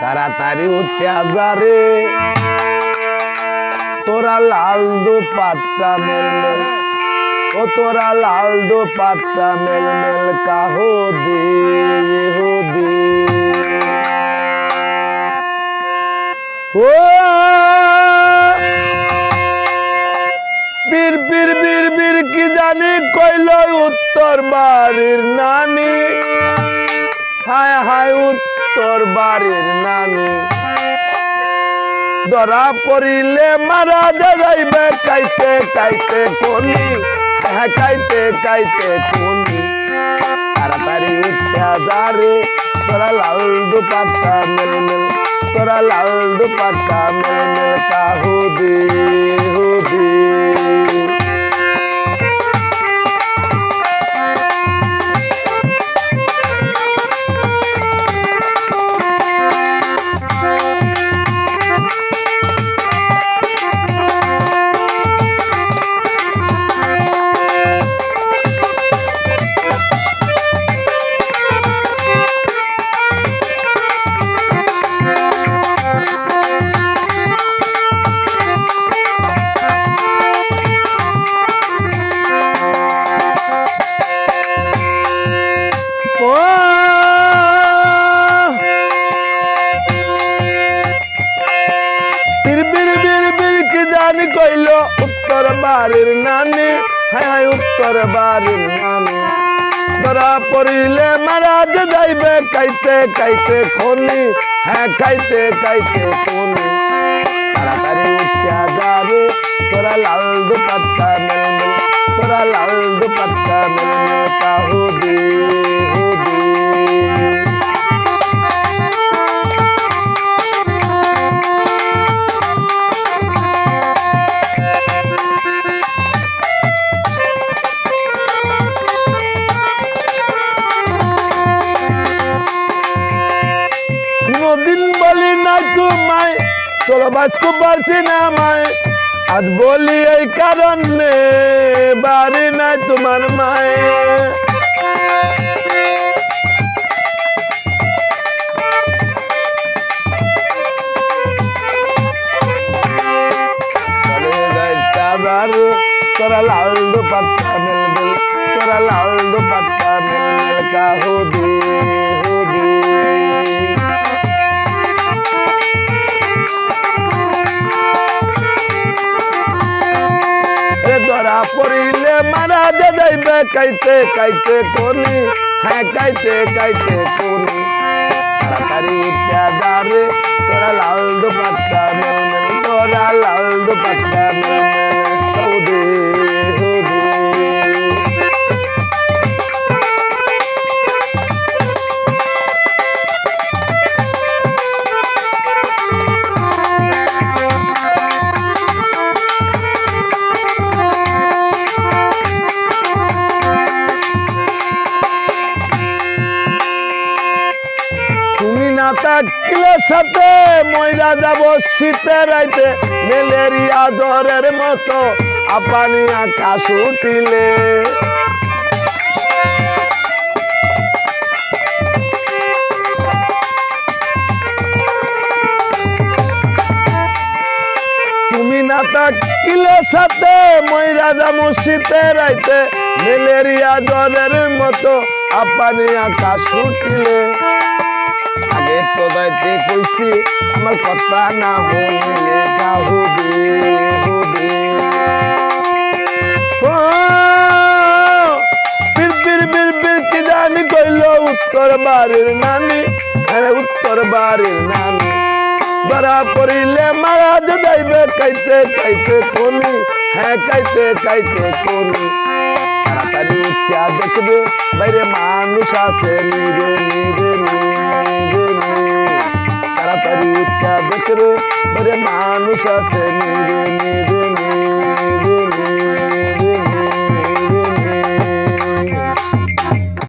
তাড়াতাড়ি উঠে যারে তোরা লাল দু পাট্টা মেল মেল ও তোরা লাল দু পাট্টা মেল মেল কাহো দি ও বীর বীর কি জানি কইল উত্তর বাড়ির নানি। হায় হায়, উত্তর বাড়ির নানি। ধরা পড়িলে মারা যাইবে কাইতে কাইতে কোনি হ্যাঁ কাইতে কাইতে কোনি তাড়াতাড়ি উঠা যারে তোরা লাল দুপাট্টা মেল মেল তোরা লাল দুপাট্টা মেল মেল কাহুদি জানি কইল, উত্তর বাড়ির নানি। হায় হায়, উত্তর বাড়ির নানি। ধরা পড়িলে মারাজ যাইবে কাইতে কাইতে খনি। হ্যাঁ কাইতে কাইতে খনি। তাড়াতাড়ি উঠিয়া যাবে তোরা লাল দুপাট্টা মেল মেল তোরা লাল দুপাট্টা মেল মেল কাহুদি চলো বাঁচতে পারছি না মায় আজ বলি এই কারণে বাড়ি নাই তোমার মায়ে। চলে যাইতা বাড়ি, তোরা লাল দুপাট্টা মেল মেল তোরা লাল দুপাট্টা মেল মেল কাহুদি কাইতে কাইতে কোনি। হ্যাঁ কাইতে কাইতে কোনি। তাড়াতাড়ি উঠা দাঁড়ে তোরা লাল মেল মেল তোরা লাল দুপাট্টা মেল থাকলে সাথে ময়রা যাব শীতে রাইতে। ম্যালেরিয়া জ্বরের মতো আপানি আকাশ উঠিলে। তুমি না থাকলে সাথে ময়রা যাব শীতে রাইতে। ম্যালেরিয়া জ্বরের মতো আপানি আকাশ উঠিলে। আগে তো দাইতে কইছি, আমার কথা না হইলে কাহুদি হুদি ও, বীর বীর বীর বীর, কি জানি কইল উত্তর বাড়ির নানি আরে উত্তর বাড়ির নানি। ধরা পড়িলে মারা যে যাইবে, কাইতে কাইতে কোনি হ্যাঁ কাইতে কাইতে কোনি দেখবে বাইরে মানুষ আছে নিরে নিরে নিরে নিরে তাড়াতাড়ি উঠিয়া দেখবে বাইরে মানুষ আছে নিরে নিরে